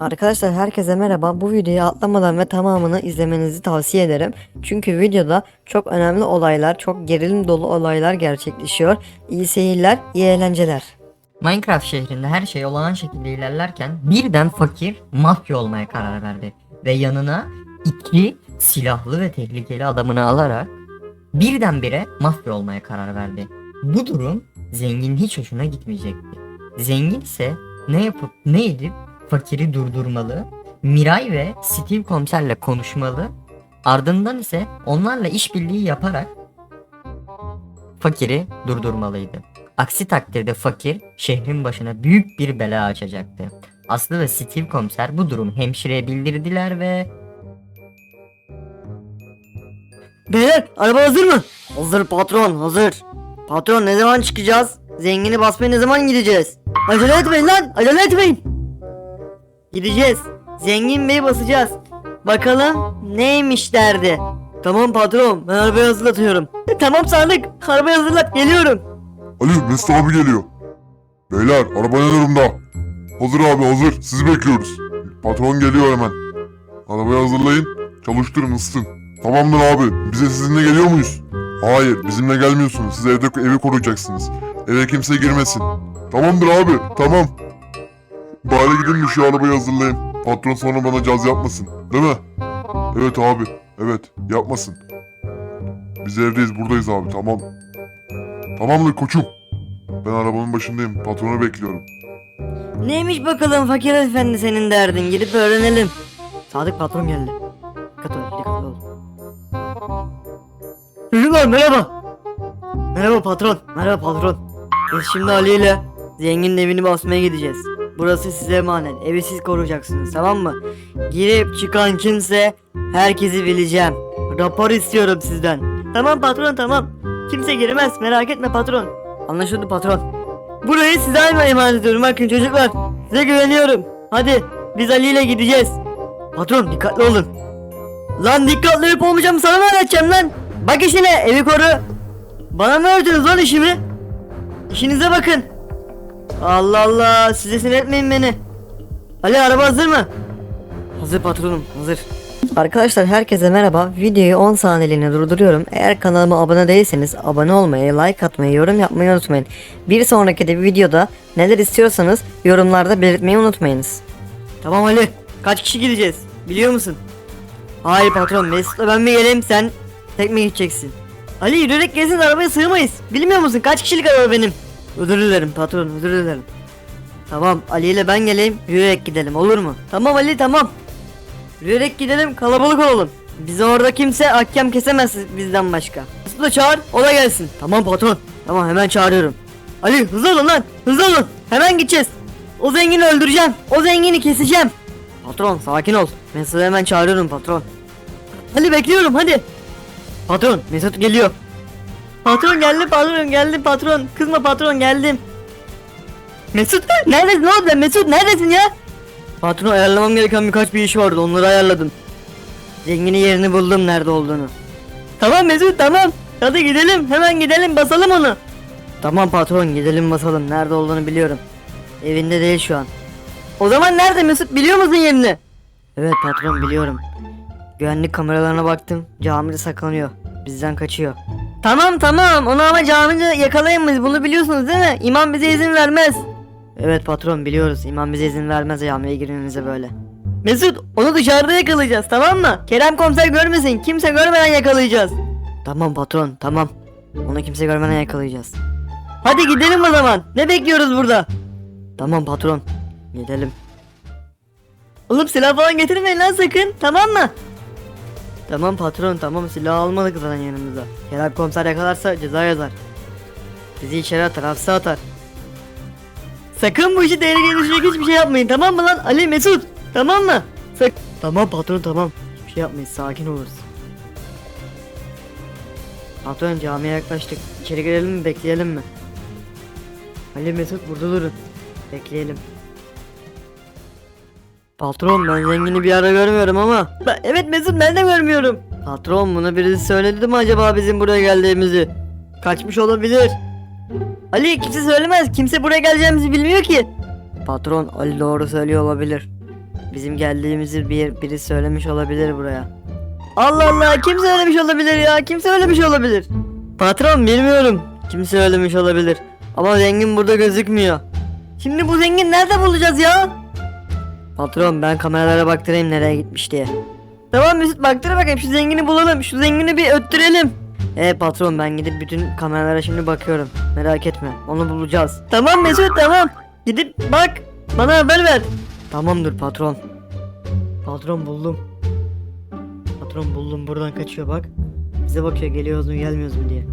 Arkadaşlar herkese merhaba. Bu videoyu atlamadan ve tamamını izlemenizi tavsiye ederim. Çünkü videoda çok önemli olaylar, çok gerilim dolu olaylar gerçekleşiyor. İyi seyirler, iyi eğlenceler. Minecraft şehrinde her şey olağan şekilde ilerlerken birden fakir mafya olmaya karar verdi. Ve yanına iki silahlı ve tehlikeli adamını alarak birdenbire mafya olmaya karar verdi. Bu durum zengin hiç hoşuna gitmeyecekti. Zengin ise ne yapıp ne edip fakiri durdurmalı, Miray ve Steve komiserle konuşmalı, ardından ise onlarla işbirliği yaparak fakiri durdurmalıydı. Aksi takdirde fakir şehrin başına büyük bir bela açacaktı. Aslı ve Steve komiser bu durumu hemşireye bildirdiler ve... Beyler araba hazır mı? Hazır patron hazır. Patron ne zaman çıkacağız? Zengini basmaya ne zaman gideceğiz? Acele etmeyin lan acele etmeyin. Gideceğiz. Zengin Bey'i basacağız. Bakalım neymiş derdi. Tamam patron ben arabayı hazırlatıyorum. tamam Sadık arabayı hazırlat geliyorum. Ali Mesut abi geliyor. Beyler araba ne durumda? Hazır abi hazır. Sizi bekliyoruz. Patron geliyor hemen. Arabayı hazırlayın. Çalıştırın ısıtın. Tamamdır abi. Bize sizinle geliyor muyuz? Hayır bizimle gelmiyorsunuz. Siz evde evi koruyacaksınız. Eve kimse girmesin. Tamamdır abi tamam. Bari gidin de şu arabayı hazırlayın. Patron sonra bana caz yapmasın. Değil mi? Evet abi. Evet yapmasın. Biz evdeyiz buradayız abi tamam. Tamamdır koçum. Ben arabanın başındayım. Patronu bekliyorum. Neymiş bakalım fakir efendi senin derdin gidip öğrenelim. Sadık patron geldi. Dikkat ol dikkatli ol. Çocuklar merhaba. Merhaba patron. Merhaba patron. Biz şimdi Ali ile zenginin evini basmaya gideceğiz. Burası size emanet. Evi siz koruyacaksınız tamam mı? Girip çıkan kimse herkesi bileceğim. Rapor istiyorum sizden. Tamam patron tamam. Kimse giremez merak etme patron. Anlaşıldı patron. Burayı size emanet ediyorum bakın çocuklar. Size güveniyorum. Hadi biz Ali ile gideceğiz. Patron dikkatli olun. Lan dikkatli olup olmayacağım sana mı öğreteceğim lan? Bak işine evi koru. Bana mı öğretiyorsunuz lan işimi? İşinize bakın. Allah Allah size sinir etmeyin beni. Ali araba hazır mı? Hazır patronum hazır. Arkadaşlar herkese merhaba. Videoyu 10 saniyeliğine durduruyorum. Eğer kanalıma abone değilseniz abone olmayı, like atmayı, yorum yapmayı unutmayın. Bir sonraki de videoda neler istiyorsanız yorumlarda belirtmeyi unutmayınız. Tamam Ali. Kaç kişi gideceğiz? Biliyor musun? Hayır patron Mesut'la ben mi geleyim sen tek mi gideceksin? Ali yürüyerek gelsin arabaya sığmayız. Bilmiyor musun kaç kişilik araba benim? Özür dilerim patron özür dilerim. Tamam Ali ile ben geleyim yürüyerek gidelim olur mu? Tamam Ali tamam. Yürüyerek gidelim kalabalık olalım. Bizi orada kimse hakem kesemez bizden başka. Da çağır o da gelsin. Tamam patron. Tamam hemen çağırıyorum. Ali hızlı olun lan hızlı olun. Hemen gideceğiz. O zengini öldüreceğim. O zengini keseceğim. Patron sakin ol. Mesut'u hemen çağırıyorum patron. Ali bekliyorum hadi. Patron Mesut geliyor. Patron geldi patron geldi patron. Kızma patron geldim. Mesut neredesin oğlum Mesut neredesin ya? Patron ayarlamam gereken birkaç bir iş vardı onları ayarladım. Zenginin yerini buldum nerede olduğunu. Tamam Mesut tamam. Hadi gidelim hemen gidelim basalım onu. Tamam patron gidelim basalım nerede olduğunu biliyorum. Evinde değil şu an. O zaman nerede Mesut biliyor musun yerini? Evet patron biliyorum. Güvenlik kameralarına baktım. Camide saklanıyor. Bizden kaçıyor. Tamam tamam onu ama camide yakalayamayız bunu biliyorsunuz değil mi? İmam bize izin vermez. Evet patron biliyoruz. İmam bize izin vermez camiye girmemize böyle. Mesut onu dışarıda yakalayacağız tamam mı? Kerem komiser görmesin. Kimse görmeden yakalayacağız. Tamam patron tamam. Onu kimse görmeden yakalayacağız. Hadi gidelim o zaman. Ne bekliyoruz burada? Tamam patron. Gidelim. Oğlum silah falan getirmeyin lan sakın. Tamam mı? Tamam patron tamam silah almadık zaten yanımıza. Kerem komiser yakalarsa ceza yazar. Bizi içeri atar hapse atar. Sakın bu işi tehlikeye düşecek hiçbir şey yapmayın tamam mı lan Ali Mesut tamam mı? Sak tamam patron tamam hiçbir şey yapmayız sakin oluruz. Patron camiye yaklaştık içeri girelim mi bekleyelim mi? Ali Mesut burada durun bekleyelim. Patron ben zengini bir ara görmüyorum ama. Ben- evet Mesut ben de görmüyorum. Patron bunu birisi söyledi mi acaba bizim buraya geldiğimizi? Kaçmış olabilir. Ali kimse söylemez. Kimse buraya geleceğimizi bilmiyor ki. Patron Ali doğru söylüyor olabilir. Bizim geldiğimizi bir biri söylemiş olabilir buraya. Allah Allah kim söylemiş olabilir ya? Kim söylemiş olabilir? Patron bilmiyorum. Kim söylemiş olabilir. Ama zengin burada gözükmüyor. Şimdi bu zengin nerede bulacağız ya? Patron ben kameralara baktırayım nereye gitmiş diye. Tamam Mesut baktır bakayım şu zengini bulalım. Şu zengini bir öttürelim. Evet patron ben gidip bütün kameralara şimdi bakıyorum. Merak etme onu bulacağız. Tamam Mesut tamam. Gidip bak bana haber ver. Tamamdır patron. Patron buldum. Patron buldum buradan kaçıyor bak. Bize bakıyor geliyoruz mu gelmiyoruz mu diye.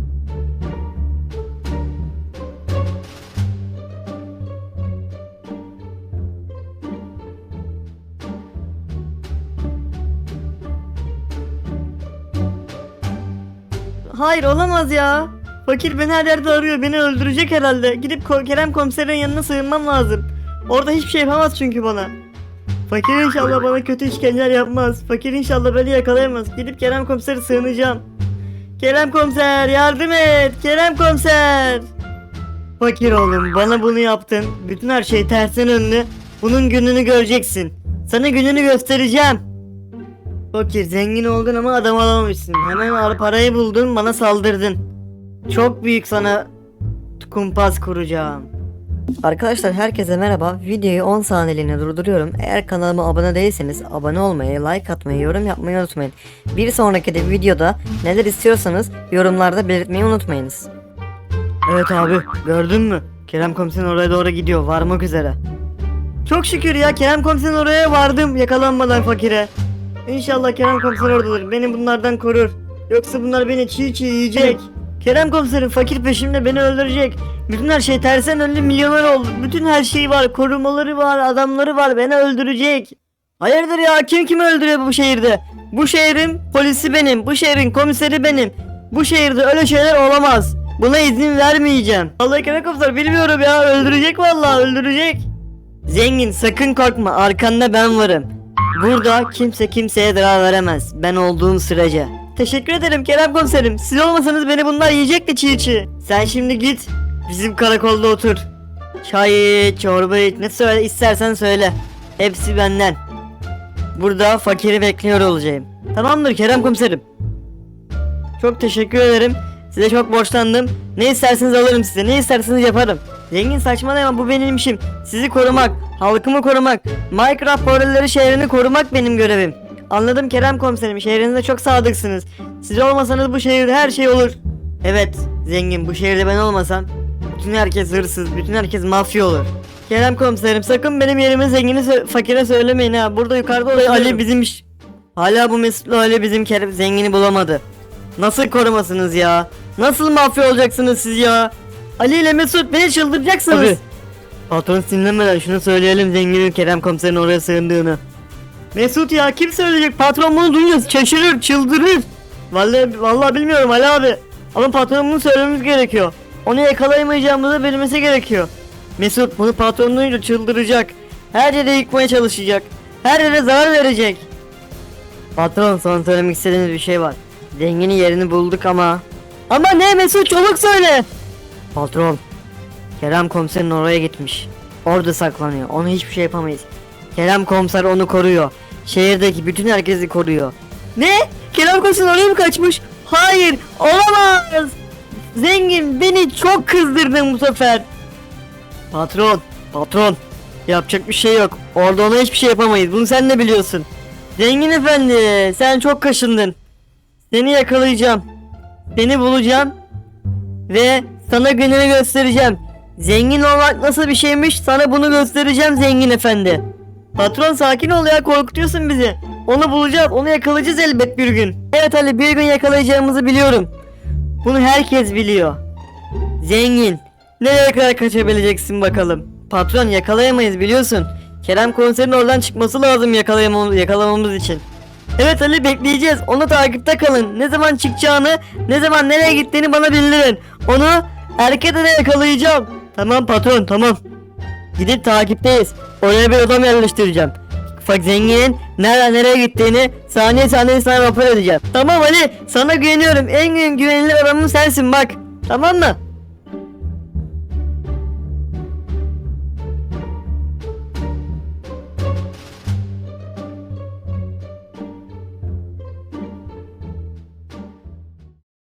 Hayır olamaz ya. Fakir beni her yerde arıyor. Beni öldürecek herhalde. Gidip Ko- Kerem komiserin yanına sığınmam lazım. Orada hiçbir şey yapamaz çünkü bana. Fakir inşallah bana kötü işkenceler yapmaz. Fakir inşallah beni yakalayamaz. Gidip Kerem komisere sığınacağım. Kerem komiser yardım et. Kerem komiser. Fakir oğlum bana bunu yaptın. Bütün her şey tersten önlü. Bunun gününü göreceksin. Sana gününü göstereceğim. Fakir zengin oldun ama adam alamamışsın. Hemen ar- parayı buldun bana saldırdın. Çok büyük sana kumpas kuracağım. Arkadaşlar herkese merhaba. Videoyu 10 saniyeliğine durduruyorum. Eğer kanalıma abone değilseniz abone olmayı, like atmayı, yorum yapmayı unutmayın. Bir sonraki de videoda neler istiyorsanız yorumlarda belirtmeyi unutmayınız. Evet abi gördün mü? Kerem komiserin oraya doğru gidiyor varmak üzere. Çok şükür ya Kerem komiserin oraya vardım yakalanmadan fakire. İnşallah Kerem komiser oradadır. Beni bunlardan korur. Yoksa bunlar beni çiğ çiğ yiyecek. Kerem komiserim fakir peşimde beni öldürecek. Bütün her şey tersen önlü milyoner oldu. Bütün her şey var. Korumaları var, adamları var. Beni öldürecek. Hayırdır ya kim kimi öldürüyor bu şehirde? Bu şehrin polisi benim. Bu şehrin komiseri benim. Bu şehirde öyle şeyler olamaz. Buna izin vermeyeceğim. Vallahi Kerem komiser bilmiyorum ya. Öldürecek vallahi öldürecek. Zengin sakın korkma. Arkanda ben varım. Burada kimse kimseye zarar veremez. Ben olduğum sürece. Teşekkür ederim Kerem komiserim. Siz olmasanız beni bunlar yiyecekti çiğ çiğ. Sen şimdi git. Bizim karakolda otur. Çay çorba iç, ne söyle istersen söyle. Hepsi benden. Burada fakiri bekliyor olacağım. Tamamdır Kerem komiserim. Çok teşekkür ederim. Size çok borçlandım. Ne isterseniz alırım size. Ne isterseniz yaparım. Zengin saçmalama bu benim işim. Sizi korumak, halkımı korumak, Minecraft portalları şehrini korumak benim görevim. Anladım Kerem komiserim. Şehrinizde çok sadıksınız. Siz olmasanız bu şehirde her şey olur. Evet, zengin bu şehirde ben olmasam bütün herkes hırsız, bütün herkes mafya olur. Kerem komiserim sakın benim yerime zengini sö- fakire söylemeyin ha. Burada yukarıda olan Ali bizim iş. Hala bu Mesutlu Ali bizim Kerem zengini bulamadı. Nasıl korumasınız ya? Nasıl mafya olacaksınız siz ya? Ali ile Mesut beni çıldıracaksınız. Abi. Patron sinirlenmeden şunu söyleyelim zenginin Kerem komiserin oraya sığındığını. Mesut ya kim söyleyecek? Patron bunu duyunca şaşırır, çıldırır. Vallahi vallahi bilmiyorum Ali abi. Ama patron bunu söylememiz gerekiyor. Onu yakalayamayacağımızı bilmesi gerekiyor. Mesut bunu patron duyunca çıldıracak. Her yere yıkmaya çalışacak. Her yere zarar verecek. Patron son söylemek istediğiniz bir şey var. Denginin yerini bulduk ama. Ama ne Mesut çabuk söyle. Patron. Kerem komiserin oraya gitmiş. Orada saklanıyor. Onu hiçbir şey yapamayız. Kerem komiser onu koruyor. Şehirdeki bütün herkesi koruyor. Ne? Kerem komiser oraya mı kaçmış? Hayır, olamaz. Zengin beni çok kızdırdın bu sefer. Patron, patron. Yapacak bir şey yok. Orada ona hiçbir şey yapamayız. Bunu sen de biliyorsun. Zengin efendi, sen çok kaşındın. Seni yakalayacağım. Seni bulacağım. Ve sana gününü göstereceğim. Zengin olmak nasıl bir şeymiş sana bunu göstereceğim zengin efendi. Patron sakin ol ya korkutuyorsun bizi. Onu bulacağız onu yakalayacağız elbet bir gün. Evet Ali bir gün yakalayacağımızı biliyorum. Bunu herkes biliyor. Zengin. Nereye kadar kaçabileceksin bakalım. Patron yakalayamayız biliyorsun. Kerem konserin oradan çıkması lazım yakalayamamız, yakalamamız için. Evet Ali bekleyeceğiz. Onu takipte kalın. Ne zaman çıkacağını, ne zaman nereye gittiğini bana bildirin. Onu erkete de yakalayacağım. Tamam patron tamam. Gidip takipteyiz. Oraya bir adam yerleştireceğim. Ufak zenginin nereden nereye gittiğini saniye saniye sana rapor edeceğim. Tamam Ali sana güveniyorum. En güvenilir adamım sensin bak. Tamam mı?